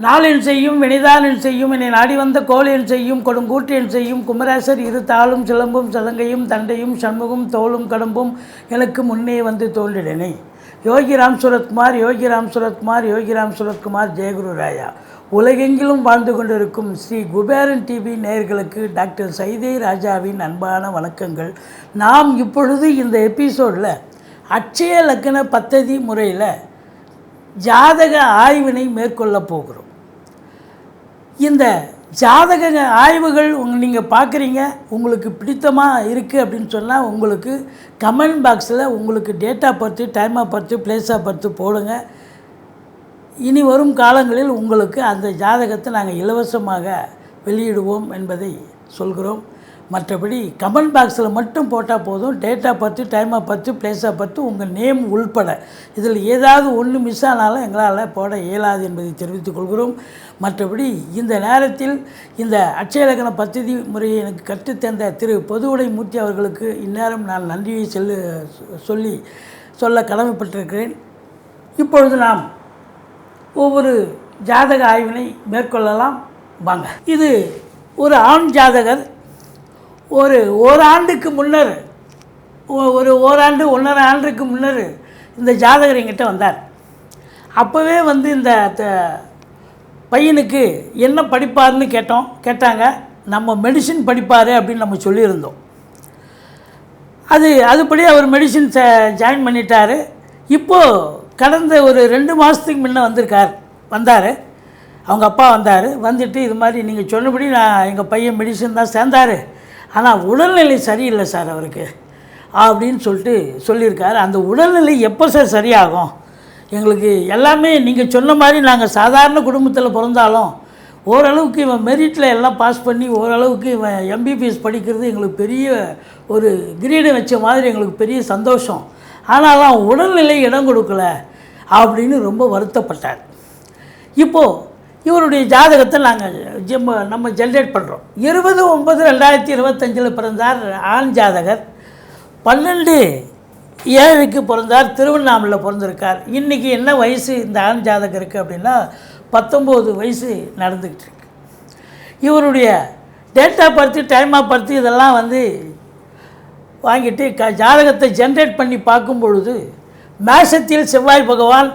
நாளின் செய்யும் வினிதானின் செய்யும் என்னை நாடி வந்த கோலின் செய்யும் கொடுங்கூற்றியன் செய்யும் குமரேசர் இரு தாளும் சிலம்பும் சலங்கையும் தண்டையும் சண்முகம் தோளும் கடம்பும் எனக்கு முன்னே வந்து தோன்றிடனே யோகிராம் சுரத்குமார் யோகிராம் சுரத்குமார் யோகிராம் சுரத்குமார் ஜெயகுரு ராயா. உலகெங்கிலும் வாழ்ந்து கொண்டிருக்கும் ஸ்ரீ குபேரன் டிவி நேயர்களுக்கு டாக்டர் சைதே ராஜாவின் அன்பான வணக்கங்கள். நாம் இப்பொழுது இந்த எபிசோடில் அட்சய லக்கண பத்ததி முறையில் ஜாதக ஆய்வினை மேற்கொள்ளப் போகிறோம். இந்த ஜாதக ஆய்வுகள் உங் நீங்கள் பார்க்குறீங்க உங்களுக்கு பிடித்தமாக இருக்குது அப்படின்னு சொன்னால் உங்களுக்கு கமெண்ட் பாக்ஸில் உங்களுக்கு டேட்டா பார்த்து டைமாக பார்த்து பிளேஸாக பார்த்து போடுங்கள் இனி வரும் காலங்களில் உங்களுக்கு அந்த ஜாதகத்தை நாங்கள் இலவசமாக வெளியிடுவோம் என்பதை சொல்கிறோம். மற்றபடி கமெண்ட் பாக்ஸில் மட்டும் போட்டால் போதும். டேட்டா பற்றி டைமாக பற்றி பிளேஸாக பற்றி உங்கள் நேம் உள்பட. இதில் ஏதாவது ஒன்று மிஸ் ஆனாலும் எங்களால் போட இயலாது என்பதை தெரிவித்துக் கொள்கிறோம். மற்றபடி இந்த நேரத்தில் இந்த அட்சயலக்கண பத்ததி முறையை எனக்கு கற்றுத்தந்த திரு பொதுவுடை மூர்த்தி அவர்களுக்கு இந்நேரம் நான் நன்றியை செல்லு சொல்லி சொல்ல கடமைப்பட்டிருக்கிறேன். இப்பொழுது நாம் ஒவ்வொரு ஜாதக ஆய்வினை மேற்கொள்ளலாம். வாங்க. இது ஒரு ஆண் ஜாதகர் ஒரு ஓராண்டுக்கு முன்னர் ஒரு ஓராண்டு ஒன்றரை ஆண்டுக்கு முன்னர் இந்த ஜாதகர் எங்கிட்ட வந்தார். அப்போவே வந்து இந்த த- பையனுக்கு என்ன படிப்பார்னு கேட்டோம். கேட்டாங்க நம்ம மெடிசின் படிப்பார் அப்படின்னு நம்ம சொல்லியிருந்தோம். அது அதுபடி அவர் மெடிசின் ஜாயின் பண்ணிட்டார். இப்போது கடந்த ஒரு ரெண்டு மாதத்துக்கு முன்னே வந்திருக்கார் வந்தார். அவங்க அப்பா வந்தார். வந்துட்டு இது மாதிரி நீங்கள் சொன்னபடி நான் எங்கள் பையன் மெடிசன் தான் சேர்ந்தார். ஆனால் உடல்நிலை சரியில்லை சார் அவருக்கு. அப்படின்னு சொல்லிட்டு சொல்லியிருக்கார். அந்த உடல்நிலை எப்போ சார் சரியாகும்? எங்களுக்கு எல்லாமே நீங்கள் சொன்ன மாதிரி நாங்கள் சாதாரண குடும்பத்தில் பிறந்தாலும் ஓரளவுக்கு இவன் மெரிட்டில் எல்லாம் பாஸ் பண்ணி ஓரளவுக்கு இவன் எம்பிபிஎஸ் படிக்கிறது எங்களுக்கு பெரிய ஒரு கிரீடை வச்ச மாதிரி எங்களுக்கு பெரிய சந்தோஷம். ஆனாலும் அவன் உடல்நிலை இடம் கொடுக்கல அப்படின்னு ரொம்ப வருத்தப்பட்டார். இப்போது இவருடைய ஜாதகத்தை நாங்கள் ஜெம்ம நம்ம ஜென்ரேட் பண்ணுறோம் இருபது ஒன்பது ரெண்டாயிரத்தி இருபத்தஞ்சில் பிறந்தார் ஆண் ஜாதகர். பன்னெண்டு ஏழுக்கு பிறந்தார் திருவண்ணாமலையில் பிறந்திருக்கார். இன்றைக்கி என்ன வயசு இந்த ஆண் ஜாதகருக்கு அப்படின்னா பத்தொம்போது வயசு நடந்துக்கிட்டு இருக்கு. இவருடைய date of birth time of birth இதெல்லாம் வந்து வாங்கிட்டு க ஜாதகத்தை ஜென்ரேட் பண்ணி பார்க்கும் பொழுது மேஷத்தில் செவ்வாய் பகவான்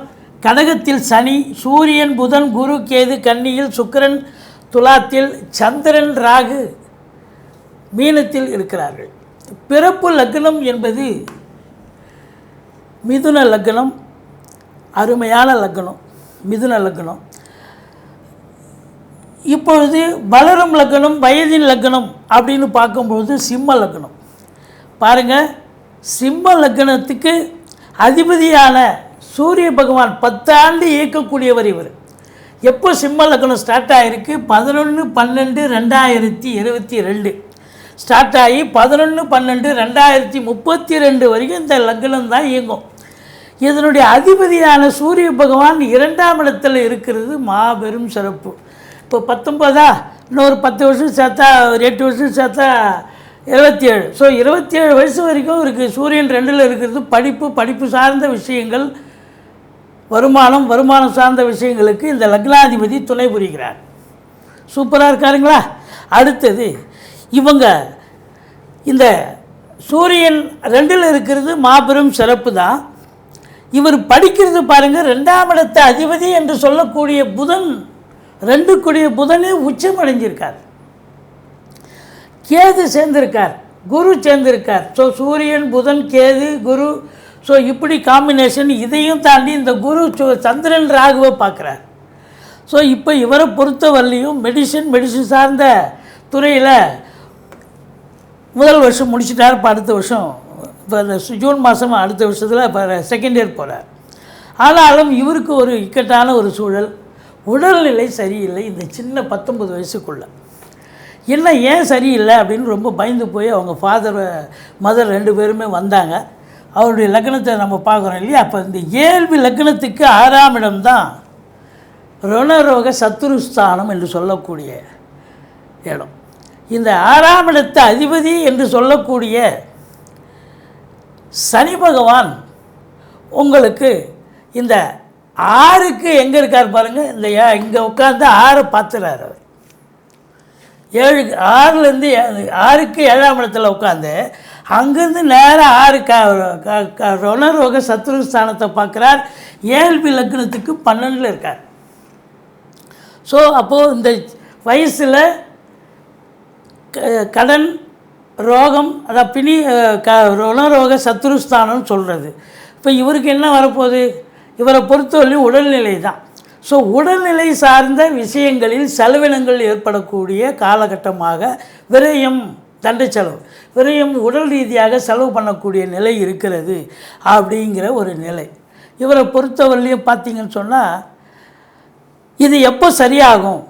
கடகத்தில் சனி சூரியன் புதன் குரு கேது கன்னியில் சுக்கிரன் துலாத்தில் சந்திரன் ராகு மீனத்தில் இருக்கிறார்கள். பிறப்பு லக்னம் என்பது மிதுன லக்னம் அருமையான லக்னம் மிதுன லக்னம். இப்பொழுது வளரும் லக்னம் வயதின் லக்னம் அப்படின்னு பார்க்கும்பொழுது சிம்ம லக்னம். பாருங்கள் சிம்ம லக்னத்துக்கு அதிபதியான சூரிய பகவான் பத்தாண்டு இயக்கக்கூடியவர் இவர். எப்போ சிம்ம லக்னம் ஸ்டார்ட் ஆகிருக்கு பதினொன்று பன்னெண்டு ரெண்டாயிரத்தி இருபத்தி ரெண்டு. ஸ்டார்ட் ஆகி பதினொன்று பன்னெண்டு ரெண்டாயிரத்தி முப்பத்தி ரெண்டு வரைக்கும் இந்த லக்னம் தான் இயங்கும். இதனுடைய அதிபதியான சூரிய பகவான் இரண்டாம் இடத்தில் இருக்கிறது மாபெரும் சிறப்பு. இப்போ பத்தொன்பதா? இன்னொரு பத்து வருஷம் சேர்த்தா ஒரு எட்டு வருஷம் சேர்த்தா இருபத்தி ஏழு ஸோ இருபத்தி ஏழு வயசு வரைக்கும் இருக்குது சூரியன் ரெண்டில் இருக்கிறது படிப்பு படிப்பு சார்ந்த விஷயங்கள் வருமானம் வருமானம் சார்ந்த விஷயங்களுக்கு இந்த லக்னாதிபதி துணை புரிகிறார். சூப்பராக இருக்காருங்களா? அடுத்தது இவங்க இந்த சூரியன் ரெண்டில் இருக்கிறது மாபெரும் சிறப்பு தான். இவர் படிக்கிறது பாருங்கள் ரெண்டாம் இடத்த அதிபதி என்று சொல்லக்கூடிய புதன் ரெண்டு கூடிய புதனே உச்சம் அடைஞ்சிருக்கார். கேது சேர்ந்திருக்கார் குரு சேர்ந்திருக்கார். ஸோ சூரியன் புதன் கேது குரு. ஸோ இப்படி காம்பினேஷன் இதையும் தாண்டி இந்த குரு சந்திரன் ராகுவை பார்க்குறார். ஸோ இப்போ இவரை பொறுத்தவரையிலையும் மெடிசன் மெடிசன் சார்ந்த துறையில் முதல் வருஷம் முடிச்சிட்டார் இப்போ அடுத்த வருஷம் இப்போ இந்த ஜூன் மாதம் அடுத்த வருஷத்தில் இப்போ செகண்ட் இயர் போகிறார் ஆனாலும் இவருக்கு ஒரு இக்கட்டான ஒரு சூழல். உடல்நிலை சரியில்லை. இந்த சின்ன பத்தொன்பது வயசுக்குள்ளே. என்ன ஏன் சரியில்லை அப்படின்னு ரொம்ப பயந்து போய் அவங்க ஃபாதர் மதர் ரெண்டு பேருமே வந்தாங்க. அவருடைய லக்னத்தை நம்ம பார்க்குறோம் இல்லையா? அப்போ இந்த இயல்பு லக்னத்துக்கு ஆறாம் இடம்தான் ருணரோக சத்துருஸ்தானம் என்று சொல்லக்கூடிய இடம். இந்த ஆறாம் இடத்து அதிபதி என்று சொல்லக்கூடிய சனி பகவான் உங்களுக்கு இந்த ஆறுக்கு எங்கே இருக்கார் பாருங்கள் இந்த இங்கே உட்காந்து ஆறை பார்த்துறாரு அவர். ஏழு ஆறுலேருந்து ஆறுக்கு ஏழாம் இடத்துல உட்காந்து அங்கேருந்து நேராக ஆறு க க- க- ருணரோக சத்ரு ஸ்தானத்தை பார்க்குறார். ஏழ்பி லக்னத்துக்கு பன்னெண்டில் இருக்கார். ஸோ அப்போது இந்த வயசில் க- கடன் ரோகம் அதான் பிணி க ருணரோக சத்ருஸ்தானம்னு சொல்கிறது இப்போ இவருக்கு என்ன வரப்போகுது? இவரை பொறுத்தவரையும் உடல்நிலை தான். ஸோ உடல்நிலை சார்ந்த விஷயங்களில் செலவினங்கள் ஏற்படக்கூடிய காலகட்டமாக விரயம் தண்டை செலவு விரயம் உடல் ரீதியாக செலவு பண்ணக்கூடிய நிலை இருக்கிறது அப்படிங்கிற ஒரு நிலை. இவரை பொறுத்தவரையிலையும் பார்த்தீங்கன்னு சொன்னால் இது எப்போ சரியாகும்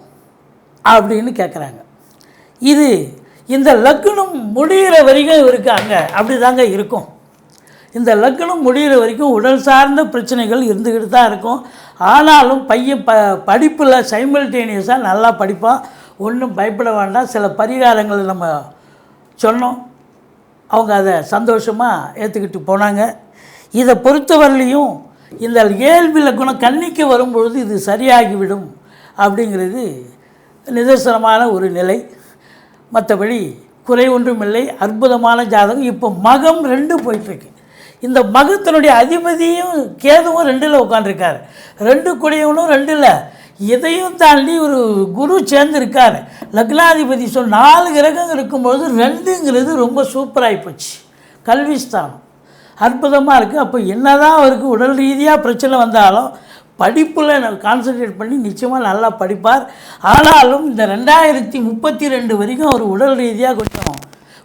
அப்படின்னு கேட்குறாங்க இது இந்த லக்னம் முடிகிற வரைக்கும் இவருக்கு அங்கே அப்படி தாங்க இருக்கும். இந்த லக்னம் முடிகிற வரைக்கும் உடல் சார்ந்த பிரச்சனைகள் இருந்துக்கிட்டு தான் இருக்கும். ஆனாலும் பையன் ப படிப்பில் சைமல்டேனியஸாக நல்லா படிப்பான். ஒன்றும் பயப்பட வேண்டாம். சில பரிகாரங்கள் நம்ம சொன்னோம். அவங்க அதை சந்தோஷமாக ஏற்றுக்கிட்டு போனாங்க. இதை பொறுத்தவரையிலையும் இந்த இயல்பில் குணம் கண்ணிக்கு வரும்பொழுது இது சரியாகிவிடும் அப்படிங்கிறது நிதர்சனமான ஒரு நிலை. மற்றபடி குறை ஒன்றும் இல்லை அற்புதமான ஜாதகம். இப்போ மகம் ரெண்டு போயிட்டுருக்கு இந்த மகத்தினுடைய அதிபதியும் கேதுவும் ரெண்டில் உட்காந்துருக்காரு ரெண்டு குடியவனும் ரெண்டில். இதையும் தாண்டி ஒரு குரு சேர்ந்துருக்கார். லக்னாதிபதி சொல் நாலு கிரகம் இருக்கும்பொழுது ரெண்டுங்கிறது ரொம்ப சூப்பராகி போச்சு. கல்விஸ்தானம் அற்புதமாக இருக்குது அப்போ என்னதான் அவருக்கு உடல் ரீதியாக பிரச்சனை வந்தாலும் படிப்பில் கான்சன்ட்ரேட் பண்ணி நிச்சயமாக நல்லா படிப்பார். ஆனாலும் இந்த ரெண்டாயிரத்தி முப்பத்தி ரெண்டு வரைக்கும் அவர் உடல் ரீதியாக கொஞ்சம்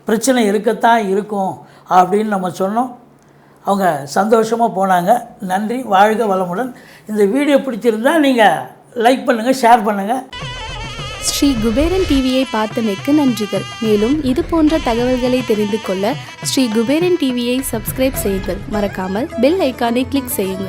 பிரச்சனை இருக்கத்தான் இருக்கும் அப்படின்னு நம்ம சொன்னோம். அவங்க சந்தோஷமாக போனாங்க. நன்றி வாழ்க வளமுடன். இந்த வீடியோ பிடிச்சிருந்தா நீங்கள் லைக் பண்ணுங்கள் ஷேர் பண்ணுங்கள் ஸ்ரீ குபேரன் டிவியை பார்த்தமைக்கு நன்றிகள். மேலும் இது போன்ற தகவல்களை தெரிந்து கொள்ள ஸ்ரீ குபேரன் டிவியை சப்ஸ்கிரைப் செய்யுங்கள். மறக்காமல் பெல் ஐக்கானை கிளிக் செய்யுங்கள்.